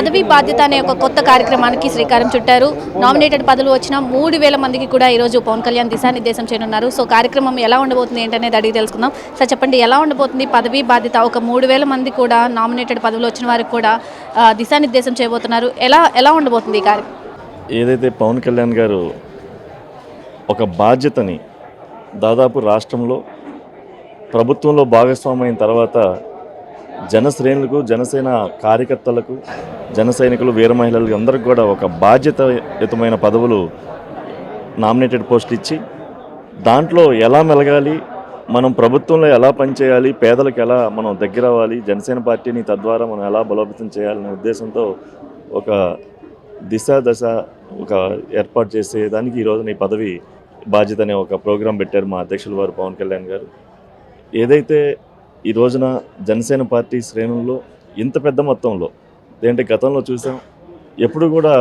పదవి బాధ్యత అనే ఒక కొత్త కార్యక్రమానికి శ్రీకారం చుట్టారు. నామినేటెడ్ పదవులు వచ్చిన మూడు వేల మందికి కూడా ఈరోజు పవన్ కళ్యాణ్ దిశానిర్దేశం చేయనున్నారు. సో కార్యక్రమం ఎలా ఉండబోతుంది ఏంటనేది అడిగి తెలుసుకుందాం. సార్ చెప్పండి ఎలా ఉండబోతుంది పదవి బాధ్యత? ఒక మూడు వేల మంది కూడా నామినేటెడ్ పదవులు వచ్చిన వారికి కూడా దిశానిర్దేశం చేయబోతున్నారు. ఎలా ఎలా ఉండబోతుంది ఈ కార్యక్రమం ఏదైతే పవన్ కళ్యాణ్ గారు ఒక బాధ్యతని దాదాపు రాష్ట్రంలో ప్రభుత్వంలో భాగస్వామ్యం అయిన తర్వాత జన శ్రేణులకు జనసేన కార్యకర్తలకు జన సైనికులు వీర మహిళలకు అందరికి కూడా ఒక బాధ్యతయుతమైన పదవులు నామినేటెడ్ పోస్ట్ ఇచ్చి దాంట్లో ఎలా మెలగాలి మనం ప్రభుత్వంలో ఎలా పనిచేయాలి పేదలకు ఎలా మనం దగ్గర అవ్వాలి జనసేన పార్టీని తద్వారా మనం ఎలా బలోపేతం చేయాలనే ఉద్దేశంతో ఒక దిశ దశ ఒక ఏర్పాటు చేసేదానికి ఈరోజు నీ ఈ పదవి బాధ్యత అనే ఒక ప్రోగ్రాం పెట్టారు మా అధ్యక్షులు వారు పవన్ కళ్యాణ్ గారు. ఏదైతే ఈ రోజున జనసేన పార్టీ శ్రేణుల్లో ఇంత పెద్ద మొత్తంలో ఏంటంటే గతంలో చూసాం ఎప్పుడు కూడా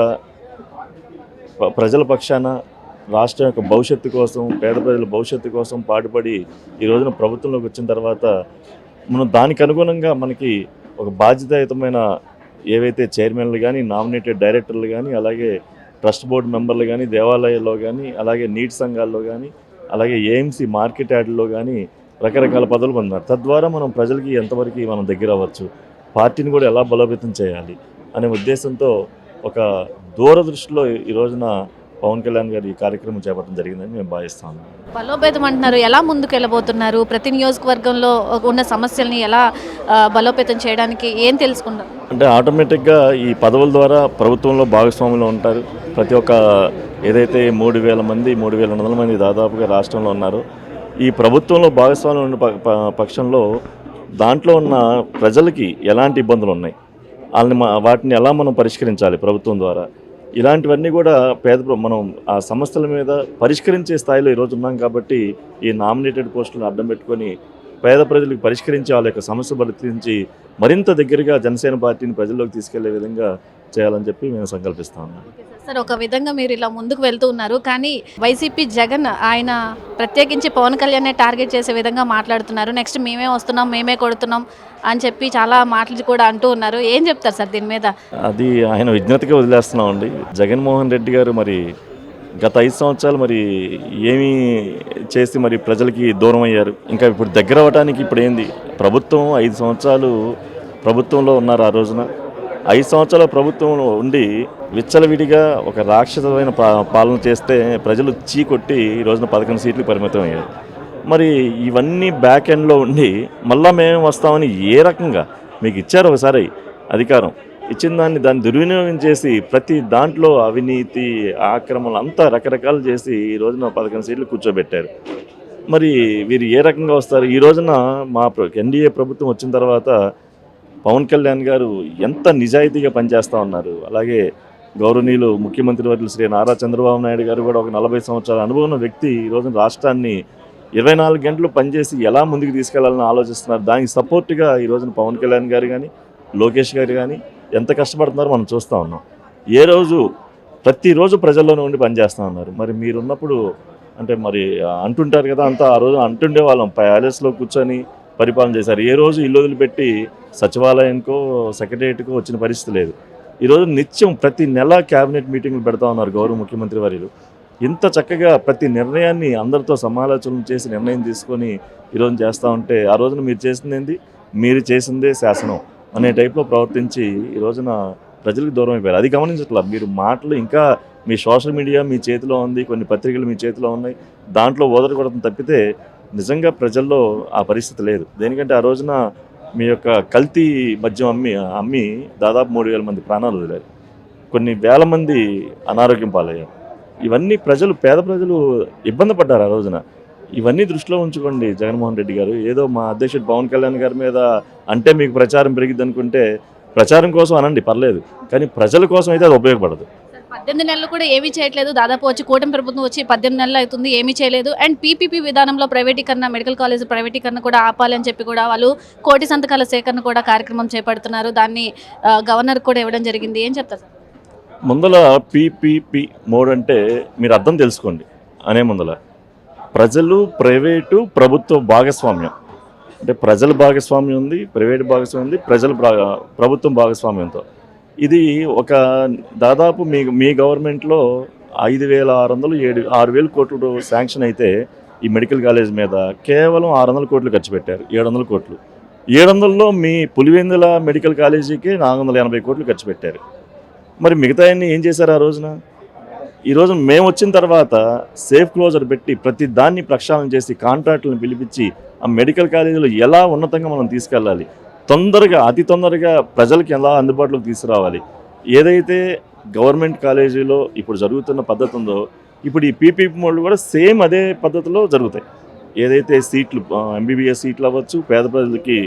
ప్రజల పక్షాన రాష్ట్రం యొక్క భవిష్యత్తు కోసం పేద ప్రజల భవిష్యత్తు కోసం పాటుపడి ఈ రోజున ప్రభుత్వంలోకి వచ్చిన తర్వాత మనం దానికి అనుగుణంగా మనకి ఒక బాధ్యతాయుతమైన ఏవైతే చైర్మన్లు కానీ నామినేటెడ్ డైరెక్టర్లు కానీ అలాగే ట్రస్ట్ బోర్డు మెంబర్లు కానీ దేవాలయాల్లో కానీ అలాగే నీటి సంఘాల్లో కానీ అలాగే ఏఎంసీ మార్కెట్ యార్డ్లో కానీ రకరకాల పదవులు పొందినారు. తద్వారా మనం ప్రజలకి ఎంతవరకు మనం దగ్గర అవ్వచ్చు పార్టీని కూడా ఎలా బలోపేతం చేయాలి అనే ఉద్దేశంతో ఒక దూరదృష్టిలో ఈ రోజున పవన్ కళ్యాణ్ గారు ఈ కార్యక్రమం చేపట్టడం జరిగిందని మేము భావిస్తాము బలోపేతం అంటున్నారు. ఎలా ముందుకు వెళ్ళబోతున్నారు ప్రతి నియోజకవర్గంలో ఉన్న సమస్యల్ని ఎలా బలోపేతం చేయడానికి ఏం తెలుసుకున్నారు అంటే ఆటోమేటిక్గా ఈ పదవుల ద్వారా ప్రభుత్వంలో భాగస్వాములు ఉంటారు. ప్రతి ఒక్క ఏదైతే మూడు వేల మంది మూడు వేల వందల మంది దాదాపుగా రాష్ట్రంలో ఉన్నారు. ఈ ప్రభుత్వంలో భాగస్వాములు ఉన్న ప- పక్షంలో దాంట్లో ఉన్న ప్రజలకి ఎలాంటి ఇబ్బందులు ఉన్నాయి? వాళ్ళని వాటిని ఎలా మనం పరిష్కరించాలి ప్రభుత్వం ద్వారా? ఇలాంటివన్నీ కూడా పేద ప్ర- మనం ఆ సమస్యల మీద పరిష్కరించే స్థాయిలో ఈరోజు ఉన్నాం కాబట్టి ఈ నామినేటెడ్ పోస్టులను అడ్డం పెట్టుకొని పేద ప్రజలకు పరిష్కరించి వాళ్ళ యొక్క సమస్య పరిష్కరించి మరింత దగ్గరగా జనసేన పార్టీని ప్రజల్లోకి తీసుకెళ్ళే విధంగా చేయాలని చెప్పి మేము సంకల్పిస్తా ఉన్నాం. సార్ ఒక విధంగా మీరు ఇలా ముందుకు వెళ్తూ ఉన్నారు. కానీ వైసీపీ జగన్ ఆయన ప్రత్యేకించి పవన్ కళ్యాణ్ టార్గెట్ చేసే విధంగా మాట్లాడుతున్నారు. నెక్స్ట్ మేమే వస్తున్నాం మేమే కొడుతున్నాం అని చెప్పి చాలా మాటలు కూడా అంటూ ఉన్నారు. ఏం చెప్తారు సార్ దీని మీద? అది ఆయన విజ్ఞతగా వదిలేస్తున్నామండి. జగన్మోహన్ రెడ్డి గారు మరి గత ఐదు సంవత్సరాలు మరి ఏమీ చేసి మరి ప్రజలకి దూరం అయ్యారు. ఇంకా ఇప్పుడు దగ్గర అవ్వడానికి ఇప్పుడు ఏంది? ప్రభుత్వం ఐదు సంవత్సరాలు ప్రభుత్వంలో ఉన్నారు ఆ రోజున. ఐదు సంవత్సరాల ప్రభుత్వం ఉండి విచ్చలవిడిగా ఒక రాక్షసమైన పా- పాలన చేస్తే ప్రజలు చీకొట్టి ఈ రోజున పదకొండు సీట్లు పరిమితం అయ్యారు. మరి ఇవన్నీ బ్యాక్ ఎండ్లో ఉండి మళ్ళా మేము వస్తామని ఏ రకంగా మీకు ఇచ్చారు ఒకసారి అధికారం? ఇచ్చిన దాన్ని దాన్ని దుర్వినియోగం చేసి ప్రతి దాంట్లో అవినీతి ఆక్రమణలు అంతా రకరకాలు చేసి ఈ రోజున పదకొండు సీట్లు కూర్చోబెట్టారు. మరి వీరు ఏ రకంగా వస్తారు? ఈ రోజున మా ఎన్డీఏ ప్రభుత్వం వచ్చిన తర్వాత పవన్ కళ్యాణ్ గారు ఎంత నిజాయితీగా పనిచేస్తూ ఉన్నారు. అలాగే గౌరవనీయులు ముఖ్యమంత్రి వర్యులు శ్రీ నారా చంద్రబాబు నాయుడు గారు కూడా ఒక నలభై సంవత్సరాల అనుభవం ఉన్న వ్యక్తి ఈ రోజున రాష్ట్రాన్ని ఇరవై నాలుగు గంటలు పనిచేసి ఎలా ముందుకు తీసుకెళ్ళాలని ఆలోచిస్తున్నారు. దానికి సపోర్ట్గా ఈ రోజున పవన్ కళ్యాణ్ గారు కానీ లోకేష్ గారు కానీ ఎంత కష్టపడుతున్నారో మనం చూస్తూ ఉన్నాం. ఏ రోజు ప్రతిరోజు ప్రజల్లోనే ఉండి పనిచేస్తూ ఉన్నారు. మరి మీరున్నప్పుడు అంటే మరి అంటుంటారు కదా అంతా ఆ రోజు అంటుండే వాళ్ళం ప్యాలెస్లో కూర్చొని పరిపాలన చేశారు. ఏ రోజు ఇల్లు వదిలిపెట్టి సచివాలయంకో సెక్రటరియట్కో వచ్చిన పరిస్థితి లేదు. ఈరోజు నిత్యం ప్రతి నెల క్యాబినెట్ మీటింగ్లు పెడతా ఉన్నారు గౌరవ ముఖ్యమంత్రి వారు ఇంత చక్కగా ప్రతి నిర్ణయాన్ని అందరితో సమాలోచనలు చేసి నిర్ణయం తీసుకొని ఈరోజు చేస్తూ ఉంటే ఆ రోజున మీరు చేసింది ఏంది? మీరు చేసిందే శాసనం అనే టైప్లో ప్రవర్తించి ఈ రోజున ప్రజలకు దూరం అయిపోయారు. అది గమనించట్లా? మీరు మాటలు ఇంకా మీ సోషల్ మీడియా మీ చేతిలో ఉంది కొన్ని పత్రికలు మీ చేతిలో ఉన్నాయి. దాంట్లో ఓదరగొడతం తప్పితే నిజంగా ప్రజల్లో ఆ పరిస్థితి లేదు. దేనికంటే ఆ రోజున మీ యొక్క కల్తీ మద్యం అమ్మి అమ్మి దాదాపు మూడు వేల మంది ప్రాణాలు వదిలారు. కొన్ని వేల మంది అనారోగ్యం పాలయ్యారు. ఇవన్నీ ప్రజలు పేద ప్రజలు ఇబ్బంది పడ్డారు ఆ రోజున. ఇవన్నీ దృష్టిలో ఉంచుకోండి జగన్మోహన్ రెడ్డి గారు. ఏదో మా అధ్యక్షుడు పవన్ కళ్యాణ్ గారి మీద అంటే మీకు ప్రచారం పెరిగిద్ది అనుకుంటే ప్రచారం కోసం అనండి పర్లేదు. కానీ ప్రజల కోసం అయితే అది ఉపయోగపడదు. పద్దెనిమిది నెలలు కూడా ఏమీ చేయట్లేదు. దాదాపు వచ్చి కూటమి ప్రభుత్వం వచ్చి పద్దెనిమిది నెలలు అవుతుంది ఏమీ చేయలేదు. అండ్ పీపీపీ విధానంలో ప్రైవేటీకరణ మెడికల్ కాలేజ్ ప్రైవేటీకరణ కూడా ఆపాలని చెప్పి కూడా వాళ్ళు కోటి సంతకాల సేకరణ కూడా కార్యక్రమం చేపడుతున్నారు. దాన్ని గవర్నర్ కూడా ఇవ్వడం జరిగింది. ఏం చెప్తారు సార్? ముందల పీపీపీ మోడ్ అంటే మీరు అర్థం తెలుసుకోండి. అనే ముందల. ప్రజలు ప్రైవేటు ప్రభుత్వ భాగస్వామ్యం. అంటే ప్రజల భాగస్వామ్యం ఉంది ప్రైవేట్ భాగస్వామ్యం ఉంది ప్రజల ప్రభుత్వం భాగస్వామ్యంతో. ఇది ఒక దాదాపు మీ మీ గవర్నమెంట్లో ఐదు వేల ఆరు వందలు ఏడు ఆరు వేల కోట్లు శాంక్షన్ అయితే ఈ మెడికల్ కాలేజ్ మీద కేవలం ఆరు వందల కోట్లు ఖర్చు పెట్టారు ఏడు వందల కోట్లు. ఏడు వందల్లో మీ పులివెందుల మెడికల్ కాలేజీకి నాలుగు వందల ఎనభై కోట్లు ఖర్చు పెట్టారు. మరి మిగతా ఏం చేశారు ఆ రోజున? ఈ రోజు మేము వచ్చిన తర్వాత సేఫ్ క్లోజర్ పెట్టి ప్రతి దాన్ని ప్రక్షాళన చేసి కాంట్రాక్టులను పిలిపించి ఆ మెడికల్ కాలేజీలో ఎలా ఉన్నతంగా మనం తీసుకెళ్ళాలి తొందరగా అతి తొందరగా ప్రజలకు ఎలా అందుబాటులోకి తీసుకురావాలి? ఏదైతే గవర్నమెంట్ కాలేజీలో ఇప్పుడు జరుగుతున్న పద్ధతి ఉందో ఇప్పుడు ఈ పీపీపీ మోడ్లు కూడా సేమ్ అదే పద్ధతిలో జరుగుతాయి. ఏదైతే సీట్లు ఎంబీబీఎస్ సీట్లు అవ్వచ్చు పేద ప్రజలకి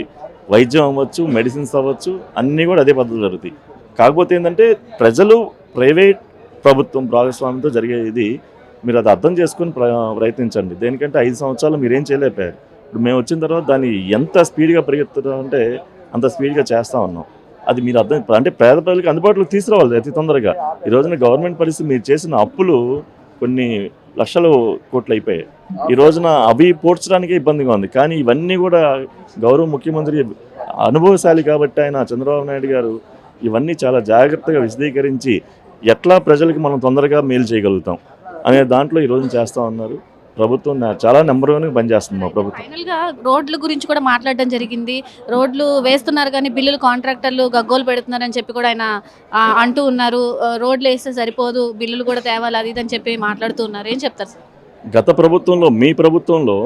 వైద్యం అవ్వచ్చు మెడిసిన్స్ అవ్వచ్చు అన్నీ కూడా అదే పద్ధతిలో జరుగుతాయి. కాకపోతే ఏంటంటే ప్రజలు ప్రైవేట్ ప్రభుత్వం భాగస్వామ్యంతో జరిగేది మీరు అది అర్థం చేసుకొని ప్ర ప్రయత్నించండి. దేనికంటే ఐదు సంవత్సరాలు మీరేం చేయలేకపోయారు. ఇప్పుడు మేము వచ్చిన తర్వాత దాన్ని ఎంత స్పీడ్గా పరిగెత్తుతాం అంటే అంత స్పీడ్గా చేస్తూ ఉన్నాం. అది మీరు అర్థం అంటే పేద ప్రజలకు అందుబాటులోకి తీసుకురావాలి అతి తొందరగా. ఈ రోజున గవర్నమెంట్ పరిస్థితి మీరు చేసిన అప్పులు కొన్ని లక్షల కోట్లు అయిపోయాయి. ఈ రోజున అవి పోడ్చడానికే ఇబ్బందిగా ఉంది. కానీ ఇవన్నీ కూడా గౌరవ ముఖ్యమంత్రి అనుభవశాలి కాబట్టి ఆయన చంద్రబాబు నాయుడు గారు ఇవన్నీ చాలా జాగ్రత్తగా విశదీకరించి ఎట్లా ప్రజలకు మనం తొందరగా మేలు చేయగలుగుతాం అనే దాంట్లో ఈ రోజున చేస్తూ ఉన్నారు. ప్రభుత్వం చాలా నెంబర్ వన్ పనిచేస్తుంది మా ప్రభుత్వం. రోడ్ల గురించి కూడా మాట్లాడడం జరిగింది. రోడ్లు వేస్తున్నారు కానీ బిల్లులు కాంట్రాక్టర్లు గగ్గోలు పెడుతున్నారని చెప్పి కూడా ఆయన అంటూ ఉన్నారు. రోడ్లు వేస్తే సరిపోదు బిల్లులు కూడా తేవాలి అది అని చెప్పి మాట్లాడుతూ ఉన్నారు. ఏం చెప్తారు సార్? గత ప్రభుత్వంలో మీ ప్రభుత్వంలో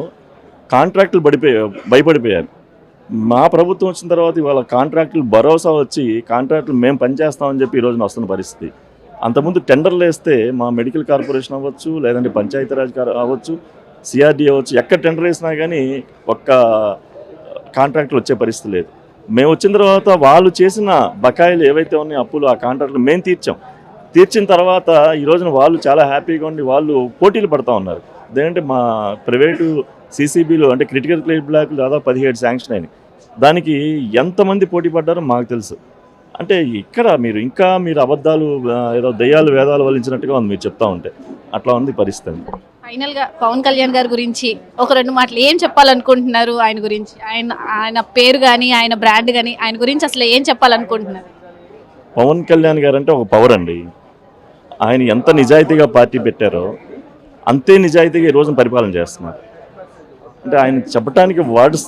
కాంట్రాక్టులు పడిపోయా భయపడిపోయారు. మా ప్రభుత్వం వచ్చిన తర్వాత ఇవాళ కాంట్రాక్టులు భరోసా వచ్చి కాంట్రాక్టులు మేము పనిచేస్తామని చెప్పి ఈ రోజున వస్తున్న పరిస్థితి. అంతకుముందు టెండర్లు వేస్తే మా మెడికల్ కార్పొరేషన్ అవ్వచ్చు లేదంటే పంచాయతీరాజ్ కార్ అవ్వచ్చు సిఆర్డీ అవ్వచ్చు ఎక్కడ టెండర్ వేసినా కానీ ఒక్క కాంట్రాక్టులు వచ్చే పరిస్థితి లేదు. మేము వచ్చిన తర్వాత వాళ్ళు చేసిన బకాయిలు ఏవైతే ఉన్నాయో అప్పులు ఆ కాంట్రాక్టులు మేము తీర్చాం. తీర్చిన తర్వాత ఈ రోజున వాళ్ళు చాలా హ్యాపీగా ఉండి వాళ్ళు పోటీలు పడతా ఉన్నారు. అదేంటంటే మా ప్రైవేటు సీసీబీలో అంటే క్రిటికల్ క్లియర్ బ్లాక్లు దాదాపు పదిహేడు శాంక్షన్ అయినాయి. దానికి ఎంతమంది పోటీ పడ్డారో మాకు తెలుసు. అంటే ఇక్కడ మీరు ఇంకా మీరు అబద్ధాలు ఏదో దయ్యాలు వేదాలు వలించినట్టుగా ఉంది మీరు చెప్తా ఉంటే. అట్లా ఉంది పరిస్థితి. ఫైనల్గా పవన్ కళ్యాణ్ గారి గురించి ఒక రెండు మాటలు ఏం చెప్పాలనుకుంటున్నారు ఆయన గురించి? ఆయన ఆయన పేరు కానీ ఆయన బ్రాండ్ కానీ ఆయన గురించి అసలు ఏం చెప్పాలనుకుంటున్నారు? పవన్ కళ్యాణ్ గారు అంటే ఒక పవర్ అండి. ఆయన ఎంత నిజాయితీగా పార్టీ పెట్టారో అంతే నిజాయితీగా ఈ రోజున పరిపాలన చేస్తున్నారు. అంటే ఆయన చెప్పడానికి వర్డ్స్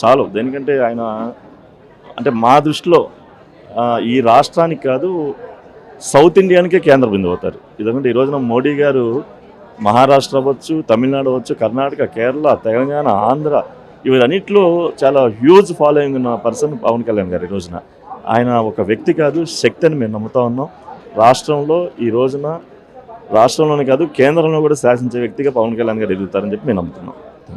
చాలు. దేనికంటే ఆయన అంటే మా దృష్టిలో ఈ రాష్ట్రానికి కాదు సౌత్ ఇండియానికే కేంద్ర బిందువు అవుతారు. ఎందుకంటే ఈ రోజున మోడీ గారు మహారాష్ట్ర అవ్వచ్చు తమిళనాడు అవ్వచ్చు కర్ణాటక కేరళ తెలంగాణ ఆంధ్ర ఇవన్నిట్లో చాలా హ్యూజ్ ఫాలోయింగ్ ఉన్న పర్సన్ పవన్ కళ్యాణ్ గారు ఈ రోజున. ఆయన ఒక వ్యక్తి కాదు శక్తి అని మేము నమ్ముతా ఉన్నాం. రాష్ట్రంలో ఈ రోజున రాష్ట్రంలోనే కాదు కేంద్రంలో కూడా శాసించే వ్యక్తిగా పవన్ కళ్యాణ్ గారు ఎదుగుతారని చెప్పి మేము నమ్ముతున్నాం.